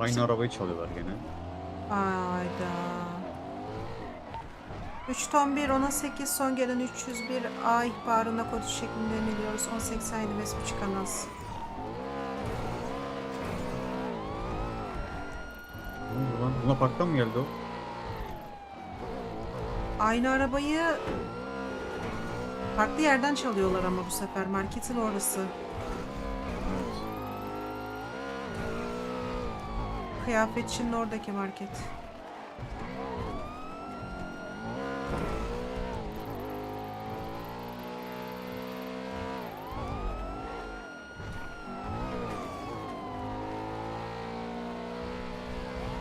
Aynı arabayı çalıyorlar gene. Ayda. 3 ton 1, 10'a 8, son gelen 301 A ihbarına kodu şeklinde yeniliyoruz. 1087 Vespucci Kanas. Ne oldu lan? Luna Park'tan mı geldi o? Aynı arabayı farklı yerden çalıyorlar ama bu sefer. Marketin orası. Kıyafetçinin oradaki market.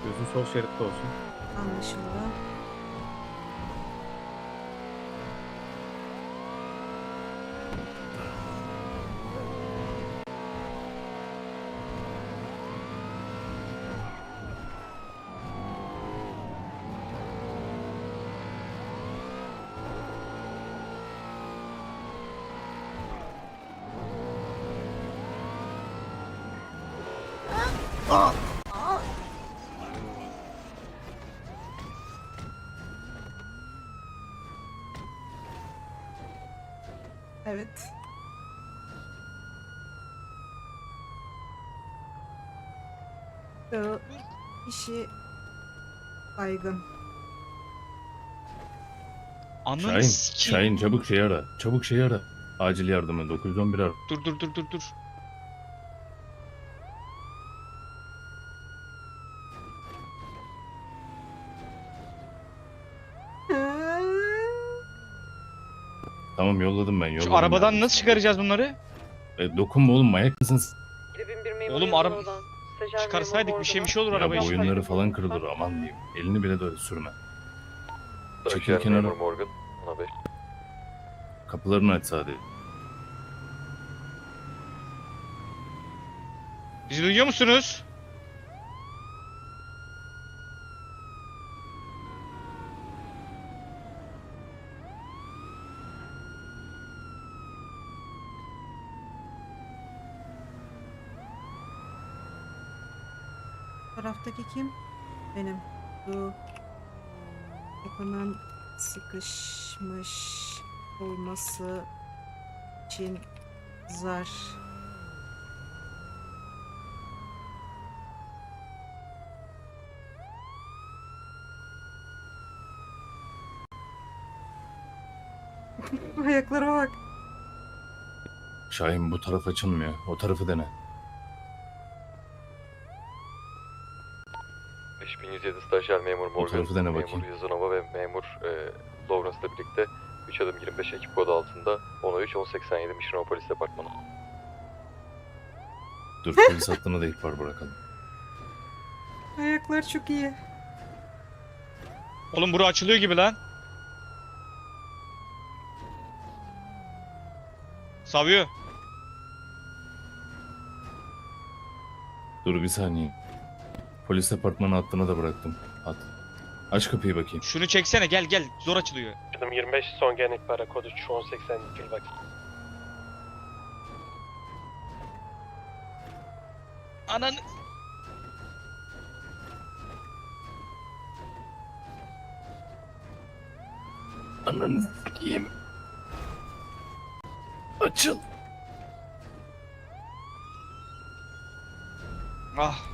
Gözün sol şeritte olsun. Anlaşıldı. Evet. Ee, kişi baygın. Ananı Şahin, sikeyim. Şahin çabuk şey ara. Çabuk şey ara. Acil yardımı 911 ara. Dur dur dur dur dur. Tamam yolladım ben yolladım. Şu arabadan ya. nasıl çıkaracağız bunları? E, dokunma oğlum manyak mısın? Oğlum araba çıkarsaydık bir şey bir şey olur Ya arabaya. boyunları falan kırılır aman diyeyim. Elini bile böyle sürme. Çekil kenara. Morgan. Ona. Kapılarını aç sadece. Bizi duyuyor musunuz? Kim? Benim. Bu ekonom sıkışmış olması için zar. Ayaklara bak. Şahin bu taraf açılmıyor. O tarafı dene. Stajyer memur Morgan. tarafı memur bakayım. Yazınova ve memur e, Lawrence'la birlikte 3 adım 25 ekip kodu altında 10 3 1087 Mission Polis Departmanı. Dur polis hattını da ihbar bırakalım. Ayaklar çok iyi. Oğlum bura açılıyor gibi lan. Savıyor. Dur bir saniye. Polis departmanı hattını da bıraktım. At. Aç kapıyı bakayım. Şunu çeksene gel gel zor açılıyor. Adım 25 son gelen para kodu 1080 bak. Ananı... Ananı sikeyim. Açıl. Ah.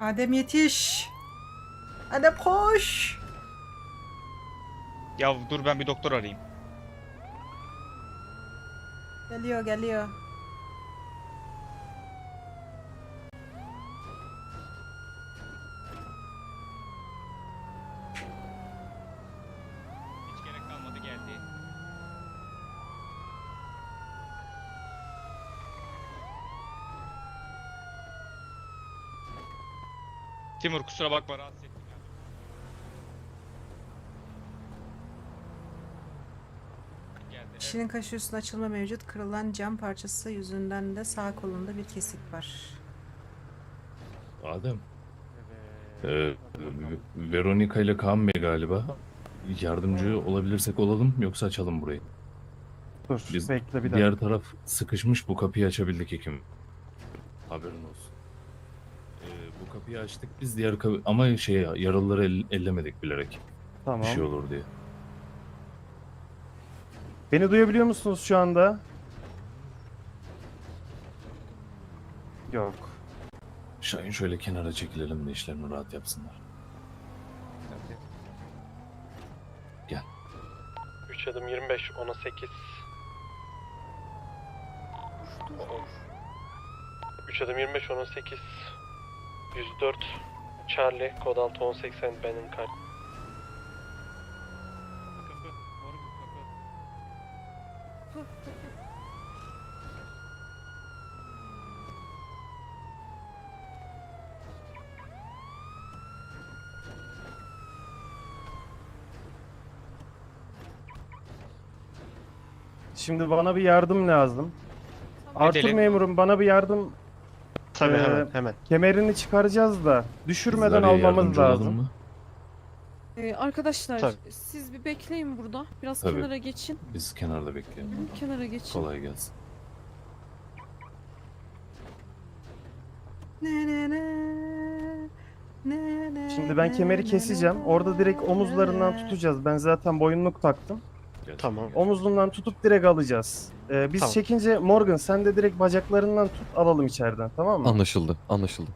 Adem yetiş. Adem koş. Ya dur ben bir doktor arayayım. Geliyor geliyor. Timur kusura bakma rahatsız ettim ya. Geldi. Kişinin kaşı üstüne açılma mevcut. Kırılan cam parçası yüzünden de sağ kolunda bir kesik var. Adem. Ee, Veronica ile Kaan Bey galiba. Yardımcı olabilirsek olalım yoksa açalım burayı. Dur Biz bekle bir dakika. Diğer taraf sıkışmış bu kapıyı açabildik hekim. Haberin olsun. Bu kapıyı açtık biz diğer kapı ama şey yaralıları el- ellemedik bilerek. Tamam. Bir şey olur diye. Beni duyabiliyor musunuz şu anda? Yok. Şahin şöyle kenara çekilelim de işlerini rahat yapsınlar. 3 adım 25, 10'a 8. 3 adım 25, 10'a 8. 104. Charlie, kod altı 1080 benim kart. Şimdi bana bir yardım lazım. Artur Edelim. memurum bana bir yardım. Tabii Ee, hemen hemen. Kemerini çıkaracağız da düşürmeden almamız yardımcı olalım lazım. mı? Ee, arkadaşlar Tabii. siz bir bekleyin burada. Biraz Tabii. kenara geçin. Biz kenarda bekleyelim. Hı, Kenara geçin. Kolay gelsin. Ne ne ne. Ne ne Şimdi ben ne kemeri ne keseceğim. ne Orada direkt ne omuzlarından ne. tutacağız. Ben zaten boyunluk taktım. Gel. Tamam. Omuzundan tutup direkt alacağız. Ee, biz Tamam. çekince Morgan sen de direkt bacaklarından tut alalım içeriden tamam mı? Anlaşıldı, anlaşıldı.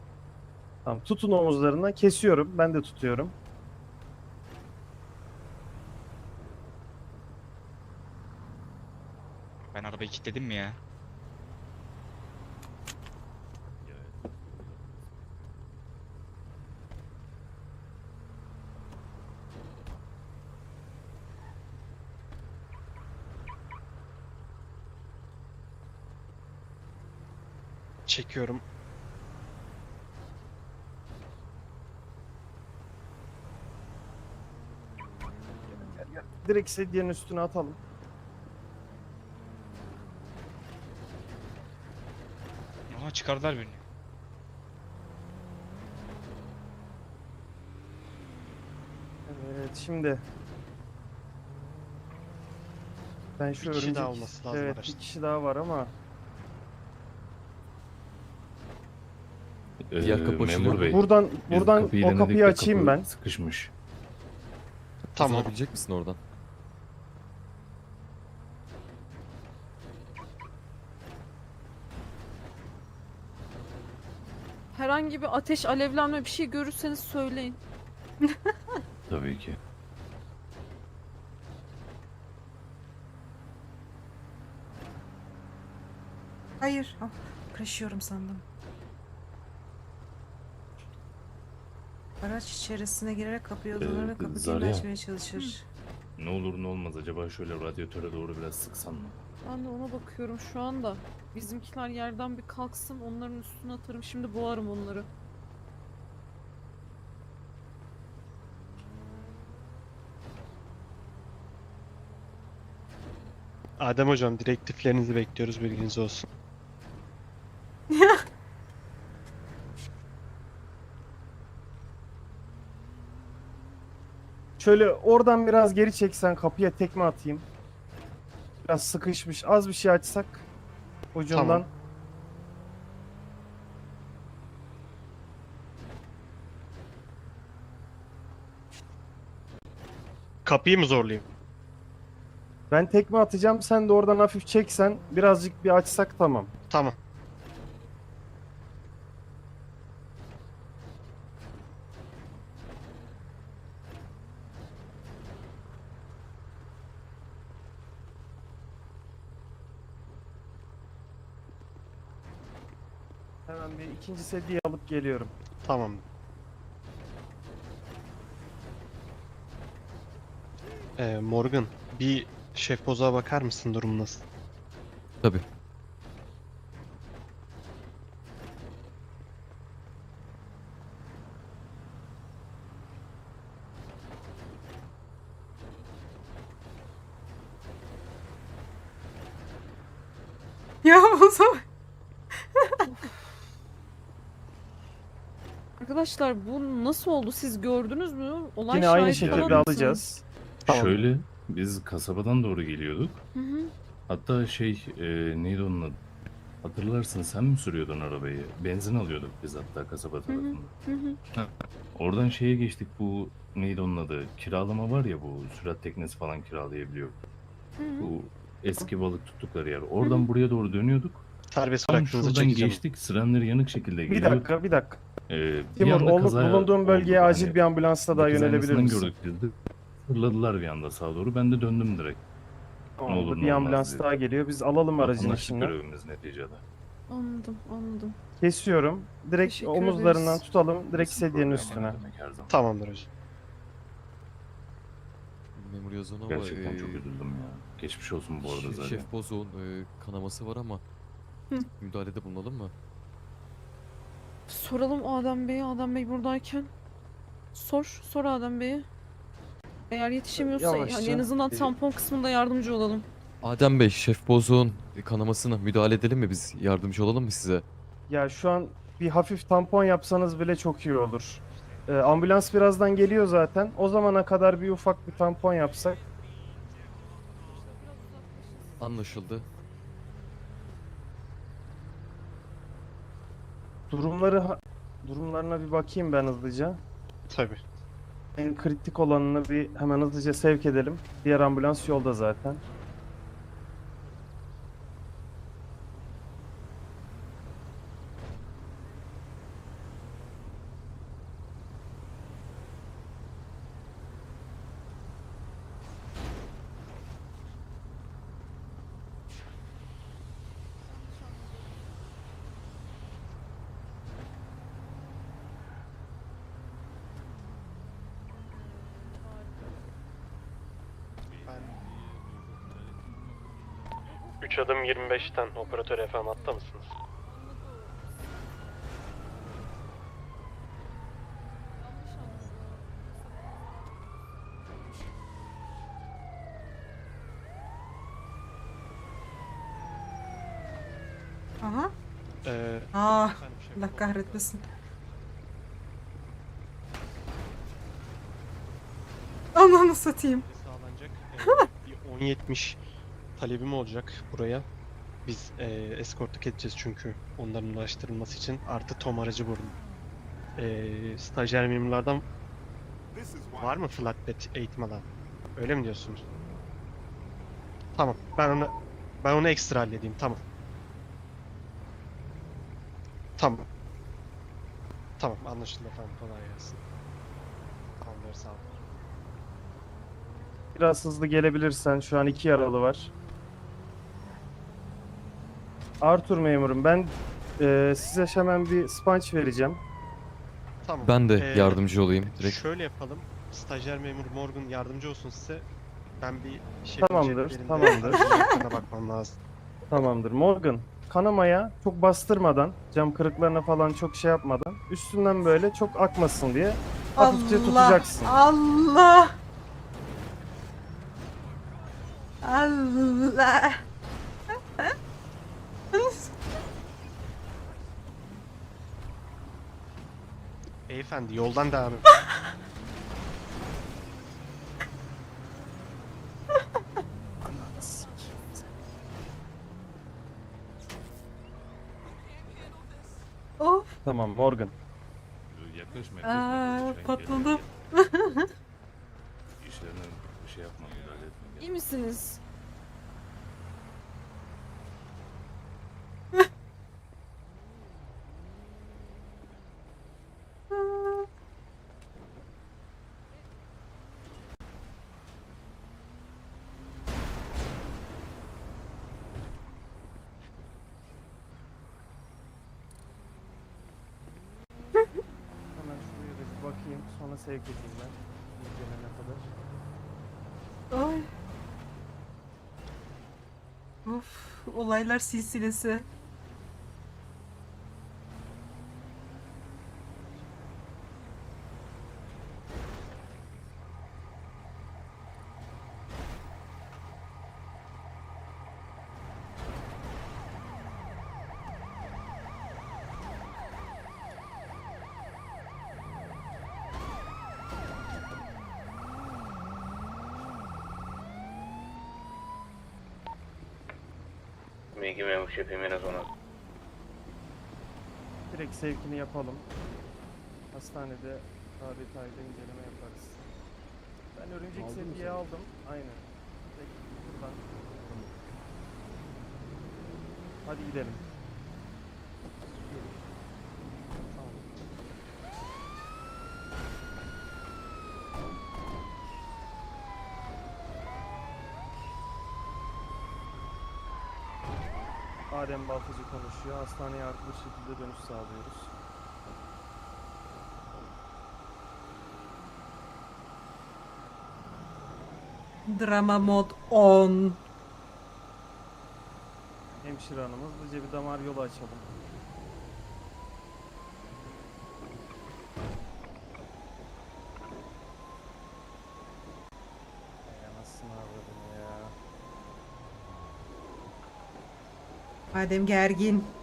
Tamam, tutun omuzlarından kesiyorum. Ben de tutuyorum. Ben arabayı kilitledim mi ya? Çekiyorum. Direkt sedyenin üstüne atalım. Aha çıkardılar beni. Evet şimdi ben şu Bir kişi daha örümcek- olması lazım Evet araçta. bir kişi daha var ama Diğer kapı açılıyor Memur mu? Bey. buradan biz buradan kapıyı o denedik kapıyı de açayım kapı ben. Sıkışmış. Tamam. Kazanabilecek misin oradan? Herhangi bir ateş, alevlenme bir şey görürseniz söyleyin. Tabii ki. Hayır. Ah, Kaşıyorum sandım. Araç içerisine girerek kapıyı odalarına Ee, kapı kilidini Zarya. açmaya çalışır. Ne olur ne olmaz acaba şöyle radyatöre doğru biraz sıksan mı? Ben de ona bakıyorum şu anda. Bizimkiler yerden bir kalksın, onların üstüne atarım. Şimdi boğarım onları. Adem hocam direktiflerinizi bekliyoruz bilginiz olsun. Şöyle oradan biraz geri çeksen kapıya tekme atayım. Biraz sıkışmış. Az bir şey açsak ucundan. Tamam. Kapıyı mı zorlayayım? Ben tekme atacağım. Sen de oradan hafif çeksen birazcık bir açsak tamam. Tamam. Hemen bir ikinci sedyeyi alıp geliyorum. Tamam. Ee, Morgan, bir şef bozağa bakar mısın durum nasıl? Tabii. Ya o zaman. Arkadaşlar bu nasıl oldu? Siz gördünüz mü? Olay Yine aynı şekilde alacağız. Tamam. Şöyle biz kasabadan doğru geliyorduk. Hı hı. Hatta şey e, neydi onun adı? Hatırlarsın sen mi sürüyordun arabayı? Benzin alıyorduk biz hatta kasaba tarafında. Oradan şeye geçtik bu neydi onun adı? Kiralama var ya bu sürat teknesi falan kiralayabiliyor. Bu eski balık tuttukları yer. Oradan buraya doğru dönüyorduk. Serbest Tam bıraktığınızda şuradan çekeceğim. geçtik. Sirenleri yanık şekilde Bir geliyor. dakika bir dakika. Ee, Timur anda ol- kaza bulunduğun bölgeye acil Hani bir ambulansla daha yönelebilir misin? gördük dedi. Fırladılar bir anda sağa doğru. Ben de döndüm direkt. Tamamdır, olur, ne bir olmaz ambulans diye. daha geliyor. Biz alalım aracın Anlaştık içinden. görevimiz neticede. Anladım anladım. Kesiyorum. Direkt Teşekkür omuzlarından ederiz. tutalım. Direkt Kesin sedyenin problem üstüne. demek her zaman. Tamamdır hocam. Memur yazın ama Gerçekten e, çok üzüldüm ya. Geçmiş olsun bu arada Şef- zaten. Şef Bozo'nun e, kanaması var ama Hı. müdahalede bulunalım mı? Soralım Adem Bey'e. Adem Bey buradayken. Sor. Sor Adem Bey'e. Eğer yetişemiyorsa Yavaşça. yani en azından tampon kısmında yardımcı olalım. Adem Bey, Şef Bozo'nun kanamasına müdahale edelim mi biz? Yardımcı olalım mı size? Ya şu an bir hafif tampon yapsanız bile çok iyi olur. Ee, ambulans birazdan geliyor zaten. O zamana kadar bir ufak bir tampon yapsak. Anlaşıldı. Durumları durumlarına bir bakayım ben hızlıca. Tabii. En kritik olanını bir hemen hızlıca sevk edelim. Diğer ambulans yolda zaten. Ben... 3 adım 25'ten operatör efendim hatta mısınız? Aha. Ee, Aa, şef, Allah kahretmesin. Ananı satayım. sağlanacak. Ee, bir 10.70 talebim olacak buraya. Biz e, eskortluk edeceğiz çünkü onların ulaştırılması için. Artı tom aracı buldum. E, stajyer memurlardan var mı flatbed eğitim alan? Öyle mi diyorsunuz? Tamam. Ben onu ben onu ekstra halledeyim. Tamam. Tamam. Tamam anlaşıldı efendim. Kolay gelsin. Tamamdır sağ olun. Biraz hızlı gelebilirsen şu an iki yaralı var. Arthur memurum ben e, size hemen bir sponge vereceğim. Tamam. Ben de Ee, yardımcı olayım direkt. Şöyle yapalım. Stajyer memur Morgan yardımcı olsun size. Ben bir şey Tamamdır, tamamdır. Bakmam lazım. Tamamdır. Morgan kanamaya çok bastırmadan, cam kırıklarına falan çok şey yapmadan üstünden böyle çok akmasın diye hafifçe Allah. tutacaksın. Allah. Allah. Beyefendi yoldan devam edin. Of. Tamam Morgan. Yaklaşma Aa, yaklaşma. patladım. İşlerine bir şey yapma müdahale etme. İyi misiniz? Hemen şuraya da bir bakayım sonra sevk edeyim ben. Gelene kadar. Ay. Of, olaylar silsilesi. Bilgi memuş yapayım en az ona. Direkt sevkini yapalım. Hastanede daha detaylı inceleme yaparız. Ben örümcek Aldın aldım. Aynen. Direkt buradan. Hadi gidelim. Adem Baltacı konuşuyor. Hastaneye haklı şekilde dönüş sağlıyoruz. Drama mod on. Hemşire hanım hızlıca bir damar yolu açalım. Ay anasını avradım ya. Adem gergin.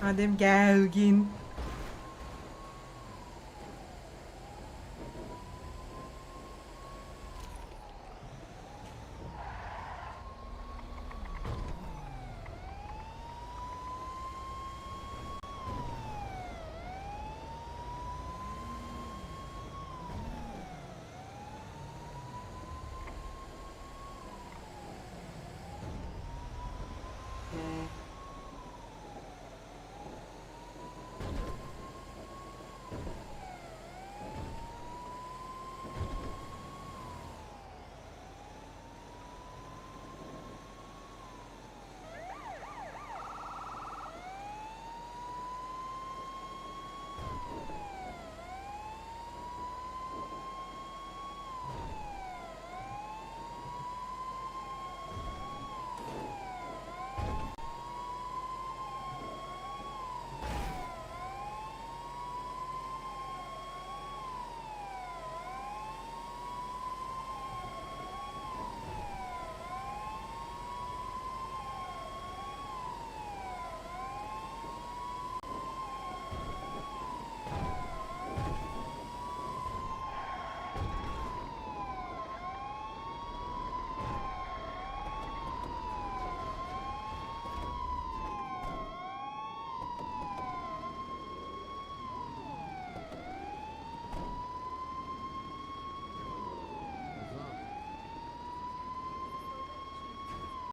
Adem gergin.